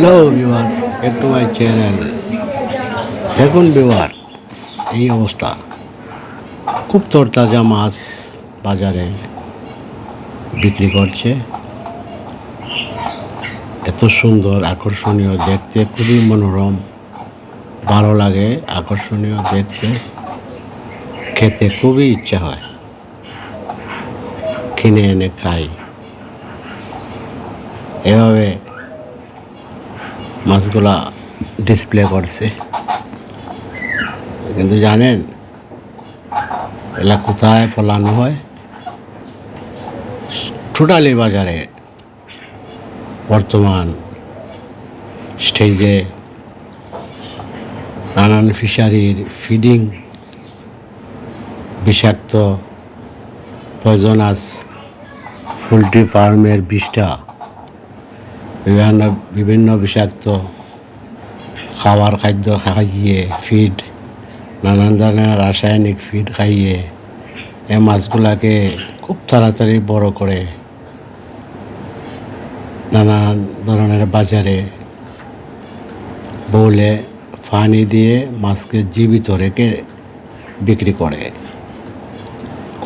Hello beware একটু my channel দেখুন beware এই অবস্থা। খুব তরতাজা মাছ বাজারে বিক্রি করছে। এত সুন্দর, আকর্ষণীয়, দেখতে খুবই মনোরম, ভালো লাগে, আকর্ষণীয় দেখতে। খেতে খুবই ইচ্ছা হয়। কিনে এনে খাই। এভাবে মাছগুলা ডিসপ্লে করছে। কিন্তু জানেন, এলা কোথায় ফলানো হয়? টোটালি বাজারে বর্তমান স্টেজে নানান ফিশারির ফিডিং বিষাক্ত পয়জনাস পোলট্রি ফার্মের বিষটা বিভিন্ন বিভিন্ন বিষাক্ত খাবার খাদ্য খাইয়ে ফিড নানান ধরনের রাসায়নিক ফিড খাইয়ে, এই মাছগুলাকে খুব তাড়াতাড়ি বড় করে নানান ধরনের বাজারে বলে পানি দিয়ে মাছকে জীবিত রেখে বিক্রি করে,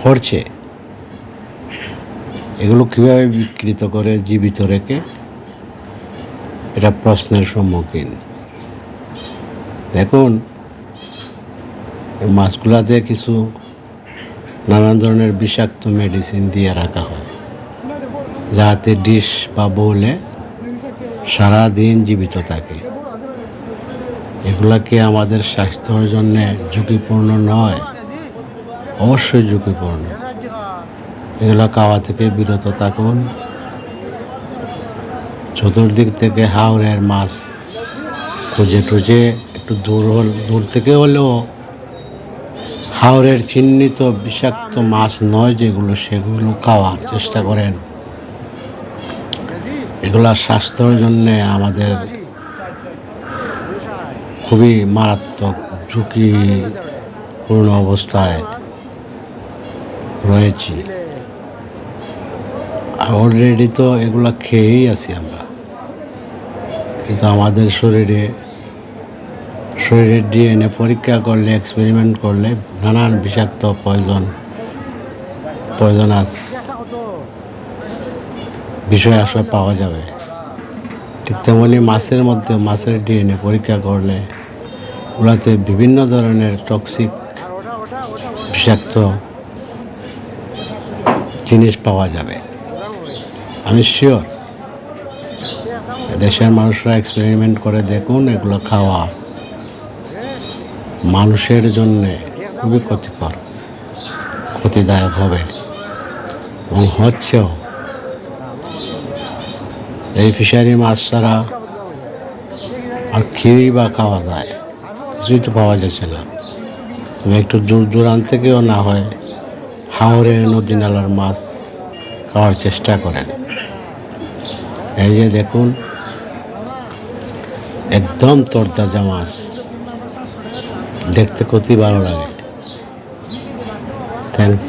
করছে। এগুলো কীভাবে বিকৃত করে, জীবিত রেখে এটা প্রশ্নের সম্মুখীন। দেখুন মাছগুলাতে কিছু নানান ধরনের বিষাক্ত মেডিসিন দিয়ে রাখা হয়, যাতে ডিশ বা বউলে সারাদিন জীবিত থাকে। এগুলা কি আমাদের স্বাস্থ্যের জন্য ঝুঁকিপূর্ণ নয়? অবশ্যই ঝুঁকিপূর্ণ। এগুলো খাওয়া থেকে বিরত থাকুন। চতুর্দিক থেকে হাওড়ের মাছ খুঁজে টুজে একটু দূর হল, দূর থেকে হলেও হাওড়ের চিহ্নিত বিষাক্ত মাছ নয় যেগুলো সেগুলো খাওয়ার চেষ্টা করেন। এগুলা স্বাস্থ্যের জন্যে আমাদের খুবই মারাত্মক ঝুঁকিপূর্ণ অবস্থায় রয়েছি। অলরেডি তো এগুলা খেয়েই আছি আমরা। কিন্তু আমাদের শরীরে, শরীরের ডিএনএ পরীক্ষা করলে এক্সপেরিমেন্ট করলে নানান বিষাক্ত পয়জন পয়জনাস বিষয় আসলে পাওয়া যাবে। ঠিক তেমনি মাছের মধ্যে মাছের ডিএনএ পরীক্ষা করলে ওগুলাতে বিভিন্ন ধরনের টক্সিক বিষাক্ত জিনিস পাওয়া যাবে। আমি শিওর দেশের মানুষরা এক্সপেরিমেন্ট করে দেখুন, এগুলো খাওয়া মানুষের জন্য খুবই ক্ষতিকর, ক্ষতিদায়ক হবে। এবং হচ্ছেও। এই ফিশারি মাছ ছাড়া আর খেয়েই বা খাওয়া যায়, কিছুই তো পাওয়া যাচ্ছে না। তবে একটু দূর দূরান্ত থেকেও না হয় হাওড়ে নদী নালার মাছ খাওয়ার চেষ্টা করেন। এই যে দেখুন একদম তরতাজা মাছ। দেখতে কতই ভালো লাগে। থ্যাংকস